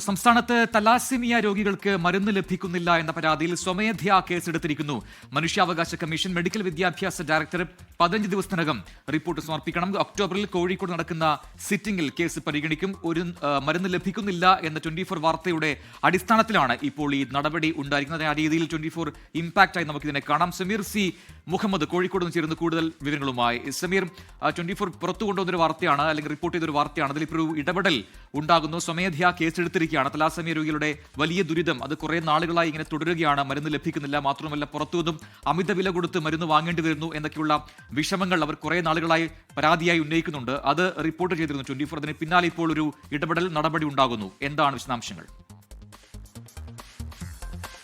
സംസ്ഥാനത്ത് തലാസിമിയ രോഗികൾക്ക് മരുന്ന് ലഭിക്കുന്നില്ല എന്ന പരാതിയിൽ സ്വമേധയാ കേസെടുത്തിരിക്കുന്നു. മനുഷ്യാവകാശ കമ്മീഷൻ മെഡിക്കൽ വിദ്യാഭ്യാസ ഡയറക്ടർ പതിനഞ്ച് ദിവസത്തിനകം റിപ്പോർട്ട് സമർപ്പിക്കണം. ഒക്ടോബറിൽ കോഴിക്കോട് നടക്കുന്ന സിറ്റിംഗിൽ കേസ് പരിഗണിക്കും. ഒരു മരുന്ന് ലഭിക്കുന്നില്ല എന്ന ട്വന്റി ഫോർ വാർത്തയുടെ അടിസ്ഥാനത്തിലാണ് ഇപ്പോൾ ഈ നടപടി ഉണ്ടായിരിക്കുന്നത്. ആ രീതിയിൽ ട്വന്റി ഫോർ ഇമ്പാക്റ്റായി നമുക്കിതിനെ കാണാം. സമീർ സി മുഹമ്മദ് കോഴിക്കോട് നിന്ന് ചേരുന്ന കൂടുതൽ വിവരങ്ങളുമായി സമീർ ട്വന്റി ഫോർ പുറത്തു കൊണ്ടുവന്നൊരു വാർത്തയാണ് അല്ലെങ്കിൽ റിപ്പോർട്ട് ചെയ്തൊരു വാർത്തയാണ്. അതിൽ ഇപ്പോൾ ഒരു ഇടപെടൽ ഉണ്ടാകുന്നു. സ്വമേധയാ കേസെടുത്തിരിക്കുകയാണ്. തലാസമീ രോഗികളുടെ വലിയ ദുരിതം അത് കുറെ നാളുകളായി ഇങ്ങനെ തുടരുകയാണ്. മരുന്ന് ലഭിക്കുന്നില്ല മാത്രമല്ല പുറത്തുനിന്നും അമിത വില കൊടുത്ത് മരുന്ന് വാങ്ങേണ്ടി വരുന്നു എന്നൊക്കെയുള്ള വിഷമങ്ങൾ അവർ കുറെ നാളുകളായി പരാതിയായി ഉന്നയിക്കുന്നുണ്ട്. അത് റിപ്പോർട്ട് ചെയ്തിരുന്നു ട്വന്റി ഫോർ അതിന് പിന്നാലെ ഇപ്പോൾ ഒരു ഇടപെടൽ നടപടി ഉണ്ടാകുന്നു. എന്താണ് വിശദാംശങ്ങൾ?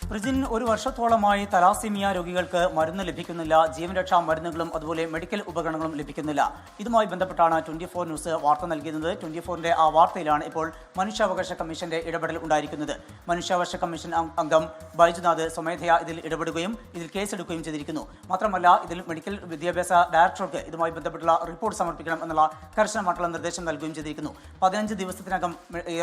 പ്രജിൻ ഒരു വർഷത്തോളമായി തലാസിമിയ രോഗികൾക്ക് മരുന്ന് ലഭിക്കുന്നില്ല. ജീവൻരക്ഷാ മരുന്നുകളും അതുപോലെ മെഡിക്കൽ ഉപകരണങ്ങളും ലഭിക്കുന്നില്ല. ഇതുമായി ബന്ധപ്പെട്ടാണ് ട്വന്റി ഫോർ ന്യൂസ് വാർത്ത നൽകിയത്. ട്വന്റി ഫോറിന്റെ ആ വാർത്തയിലാണ് ഇപ്പോൾ മനുഷ്യാവകാശ കമ്മീഷന്റെ ഇടപെടൽ ഉണ്ടായിരിക്കുന്നത്. മനുഷ്യാവകാശ കമ്മീഷൻ അംഗം ബൈജുനാഥ് സ്വമേധയാ ഇതിൽ ഇടപെടുകയും ഇതിൽ കേസെടുക്കുകയും ചെയ്തിരിക്കുന്നു. മാത്രമല്ല ഇതിൽ മെഡിക്കൽ വിദ്യാഭ്യാസ ഡയറക്ടർക്ക് ഇതുമായി ബന്ധപ്പെട്ടുള്ള റിപ്പോർട്ട് സമർപ്പിക്കണം എന്നുള്ള കർശനമായിട്ടുള്ള നിർദ്ദേശം നൽകുകയും ചെയ്തിരിക്കുന്നു. പതിനഞ്ച് ദിവസത്തിനകം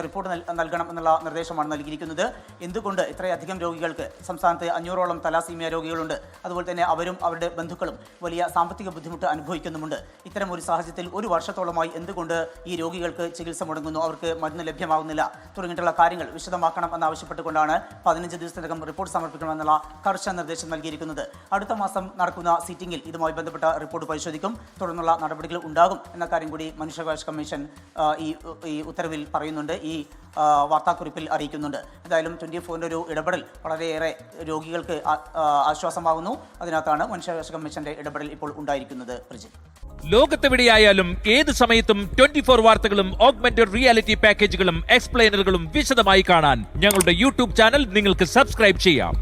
റിപ്പോർട്ട് നൽകണം എന്നുള്ള നിർദ്ദേശമാണ് നൽകിയിരിക്കുന്നത്. എന്തുകൊണ്ട് ഇത്രയധികം രോഗികൾക്ക് സംസ്ഥാനത്ത് അഞ്ഞൂറോളം തലാസീമിയ രോഗികളുണ്ട്. അതുപോലെ തന്നെ അവരും അവരുടെ ബന്ധുക്കളും വലിയ സാമ്പത്തിക ബുദ്ധിമുട്ട് അനുഭവിക്കുന്നുമുണ്ട്. ഇത്തരം ഒരു സാഹചര്യത്തിൽ ഒരു വർഷത്തോളമായി എന്തുകൊണ്ട് ഈ രോഗികൾക്ക് ചികിത്സ മുടങ്ങുന്നു? അവർക്ക് മരുന്ന് ലഭ്യമാകുന്നില്ല തുടങ്ങിയിട്ടുള്ള കാര്യങ്ങൾ വിശദമാക്കണം എന്നാവശ്യപ്പെട്ടുകൊണ്ടാണ് പതിനഞ്ച് ദിവസത്തിനകം റിപ്പോർട്ട് സമർപ്പിക്കണമെന്നുള്ള കർശന നിർദ്ദേശം നൽകിയിരിക്കുന്നത്. അടുത്ത മാസം നടക്കുന്ന സിറ്റിംഗിൽ ഇതുമായി ബന്ധപ്പെട്ട റിപ്പോർട്ട് പരിശോധിക്കും. തുടർന്നുള്ള നടപടികൾ ഉണ്ടാകും എന്ന കാര്യം കൂടി മനുഷ്യാവകാശ കമ്മീഷൻ ഈ ഈ ഉത്തരവിൽ പറയുന്നുണ്ട്. ഈ വാർത്താക്കുറിപ്പിൽ അറിയിക്കുന്നുണ്ട്. എന്തായാലും ട്വന്റി ഫോറിന്റെ ഒരു ഇടപെടൽ വളരെയേറെ രോഗികൾക്ക് ആശ്വാസമാകുന്നു അതിനകത്താണ് മനുഷ്യാവകാശ കമ്മീഷന്റെ ഇടപെടൽ ഇപ്പോൾ ഉണ്ടായിരിക്കുന്നത് പ്രജിൻ ലോകത്തെവിടെയായാലും ഏത് സമയത്തും ട്വന്റി ഫോർ വാർത്തകളും ഓഗ്മെന്റഡ് റിയാലിറ്റി പാക്കേജുകളും എക്സ്പ്ലെയിനറുകളും വിശദമായി കാണാൻ ഞങ്ങളുടെ യൂട്യൂബ് ചാനൽ നിങ്ങൾക്ക് സബ്സ്ക്രൈബ് ചെയ്യാം.